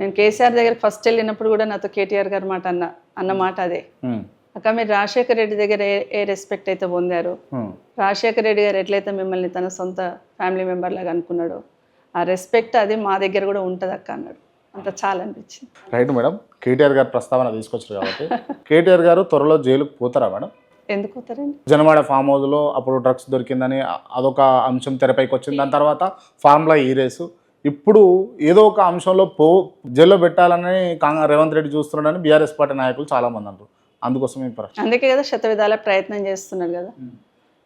నేను కేసీఆర్ దగ్గర ఫస్ట్ వెళ్ళినప్పుడు కూడా నాతో కేటీఆర్ గారు మాట అన్న అన్న మాట అదే. అక్క మీరు రాజశేఖర రెడ్డి దగ్గర ఏ ఏ రెస్పెక్ట్ అయితే పొందారో రాజశేఖర రెడ్డి గారు ఎట్లయితే మిమ్మల్ని తన సొంత ఫ్యామిలీ మెంబర్ లాగా అనుకున్నాడో ఆ రెస్పెక్ట్ అది మా దగ్గర కూడా ఉంటుంది అక్క అన్నాడు. అంత చాలా అనిపించింది. Right madam. కేటీఆర్ గారు ప్రస్తావన తీసుకొచ్చారు కాబట్టి. కేటీఆర్ గారు త్వరలో జైలుకు పోతారా మేడం? ఎందుకు పోతారండి? జనవాడ ఫామ్ హౌస్లో అప్పుడు డ్రగ్స్ దొరికిందని అదొక అంశం తెరపైకి వచ్చింది. దాని తర్వాత ఫార్ములా ఈ రేసు. ఇప్పుడు ఏదో ఒక అంశంలో పో జైల్లో పెట్టాలని రేవంత్ రెడ్డి చూస్తున్నాడని బీఆర్ఎస్ పార్టీ నాయకులు చాలా మంది అంటారు అందుకోసం అందుకే కదా శత విధాల ప్రయత్నం చేస్తున్నారు కదా.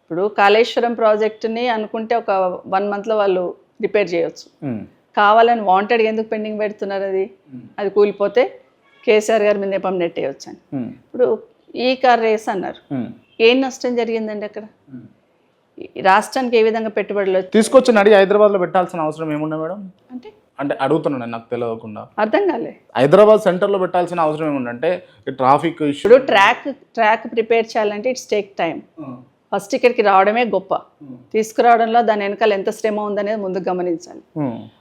ఇప్పుడు కాళేశ్వరం ప్రాజెక్టుని అనుకుంటే ఒక వన్ మంత్లో వాళ్ళు రిపేర్ చేయొచ్చు. కావాలని వాంటెడ్గా ఎందుకు పెండింగ్ పెడుతున్నారు అది? అది కూలిపోతే కేసీఆర్ గారి మీద నెపం నెట్టేయచ్చు అని ఇప్పుడు ఈ కార్ రేస్ అన్నారు. ఏం నష్టం జరిగిందండి అక్కడ? రాష్ట్రానికి ఏ విధంగా పెట్టుబడులు? తీసుకొచ్చి నడి హైదరాబాద్లో పెట్టాల్సిన అవసరం ఏముండే మేడం? అంటే? అంటే అడుగుతున్నాను నాకు తెలియకుండా అర్థం కాలే. హైదరాబాద్ సెంటర్లో పెట్టాల్సిన అవసరం ఏముందంటే traffic issue. Track track prepare చేయాలంటే ఇట్స్ టేక్ టైం ఫస్ట్ ఇక్కడికి రావడమే గొప్ప. తీసుకురావడంలో దాని వెనకాల ఎంత శ్రమ ఉందనేది ముందు గమనించాలి.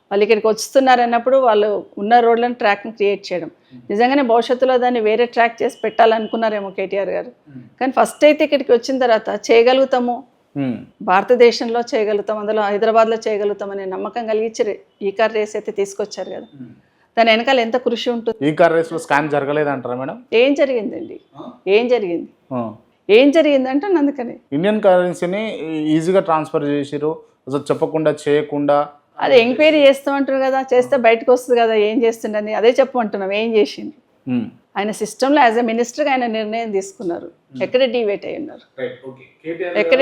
వాళ్ళు ఇక్కడికి వస్తున్నారన్నప్పుడు వాళ్ళు ఉన్న రోడ్లను ట్రాక్ని క్రియేట్ చేయడం. నిజంగానే భవిష్యత్తులో దాన్ని వేరే ట్రాక్ చేసి పెట్టాలనుకున్నారేమో కేటీఆర్ గారు. కానీ ఫస్ట్ అయితే ఇక్కడికి వచ్చిన తర్వాత చేయగలుగుతాము? భారతదేశంలో చేయగలుగుతాం అందులో హైదరాబాద్లో చేయగలుగుతాం అనే నమ్మకం కలిగించి ఈ కార్ రేస్ అయితే తీసుకొచ్చారు కదా. దాని వెనకాల ఎంత కృషి ఉంటుంది? ఈ కార్ రేస్లో స్కామ్ జరగలేదంటారా మేడం? ఏం జరిగిందండి? ఏం జరిగింది? ఏం జరిగిందంటే అందుకని. ఇండియన్ కరెన్సీని ఈజీగా ట్రాన్స్ఫర్ చేసిరు అసలు చెప్పకుండా చేయకుండా. అదే ఎంక్వైరీ చేస్తామంటారు కదా చేస్తే బయటకు వస్తుంది కదా ఏం చేస్తుండని అదే చెప్పమంటున్నాం ఏం చేసిండ్రు? ఉమ్. ఆయన సిస్టంలో యాజ్ ఎ మినిస్టర్గా ఆయన నిర్ణయం తీసుకున్నారు. ఎక్కడ డివేట్ అయి ఉన్నారు. ఎక్కడ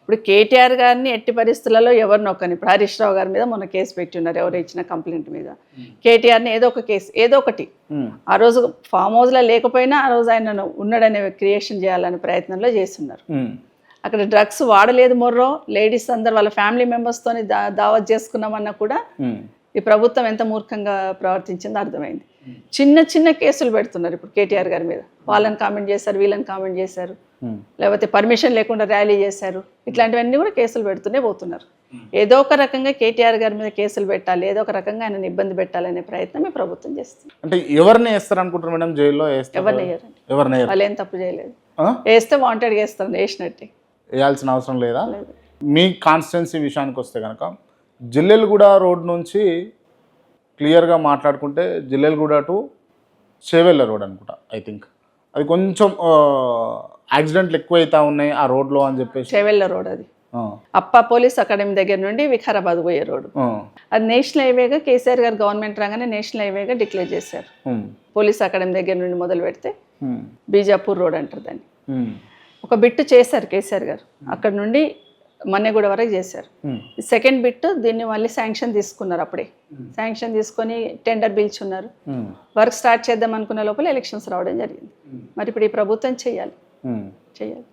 ఇప్పుడు కేటీఆర్ గారిని ఎట్టి పరిస్థితులలో ఎవరు నొక్కని ఇప్పుడు హరీష్ రావు గారి మీద మొన్న కేసు పెట్టి ఉన్నారు ఎవరు ఇచ్చిన కంప్లైంట్ మీద. కేటీఆర్ని ఏదో ఒక కేసు ఏదో ఒకటి. ఆ రోజు ఫామ్ హౌస్లో లేకపోయినా ఆ రోజు ఆయనను ఉన్నాడనే క్రియేషన్ చేయాలనే ప్రయత్నంలో చేస్తున్నారు. అక్కడ డ్రగ్స్ వాడలేదు మొర్రో లేడీస్ అందరు వాళ్ళ ఫ్యామిలీ మెంబర్స్తోని దా దావత్ చేసుకున్నామన్నా కూడా. ఈ ప్రభుత్వం ఎంత మూర్ఖంగా ప్రవర్తించిందో అర్థమైంది. చిన్న చిన్న కేసులు పెడుతున్నారు ఇప్పుడు కేటీఆర్ గారి మీద. వాళ్ళని కామెంట్ చేశారు వీళ్ళని కామెంట్ చేశారు. ఉమ్. లేకపోతే పర్మిషన్ లేకుండా ర్యాలీ చేశారు. ఇట్లాంటివన్నీ కూడా కేసులు పెడుతూనే పోతున్నారు. ఏదో ఒక రకంగా కేటీఆర్ గారి మీద కేసులు పెట్టాలి ఏదో ఒక రకంగా ఆయనను ఇబ్బంది పెట్టాలనే ప్రయత్నం ఈ ప్రభుత్వం చేస్తుంది. అంటే ఎవరిని వేస్తారు అనుకుంటారు మేడం జైల్లో ఎవరిని వేయరండి. ఎవరిని వాళ్ళు ఏం తప్పు చేయలేదు? వేస్తే వాంటెడ్గా వేస్తారు వేసినట్టే. వేయాల్సిన అవసరం లేదా? లేదు. మీ కాన్స్టిట్యున్సీ విషయానికి వస్తే కనుక జిల్లెలగూడ రోడ్ నుంచి క్లియర్గా మాట్లాడుకుంటే జిల్లెలగూడ టు చేవెళ్ళ రోడ్ అనుకుంటా ఐ థింక్ అది కొంచెం యాక్సిడెంట్లు ఎక్కువ అవుతా ఉన్నాయి ఆ రోడ్లో అని చెప్పేసి. చెవెళ్ళ రోడ్ అది. అప్ప పోలీస్ అకాడమీ దగ్గర నుండి వికారాబాద్ పోయే రోడ్డు అది నేషనల్ హైవేగా కేసీఆర్ గారు గవర్నమెంట్ రాగానే నేషనల్ హైవేగా డిక్లేర్ చేశారు. పోలీస్ అకాడమీ దగ్గర నుండి మొదలు పెడితే బీజాపూర్ రోడ్ అంటారు దాన్ని. ఒక బిట్టు చేశారు కేసీఆర్ గారు. అక్కడ నుండి మన్నెగూడ వరకు చేశారు. సెకండ్ బిట్ దీన్ని మళ్ళీ శాంక్షన్ తీసుకున్నారు అప్పుడే. శాంక్షన్ తీసుకొని టెండర్ పిలుచున్నారు. వర్క్ స్టార్ట్ చేద్దాం అనుకున్న లోపల ఎలక్షన్స్ రావడం జరిగింది. మరి ఇప్పుడు ఈ ప్రభుత్వం చేయాలి. చేయాలి.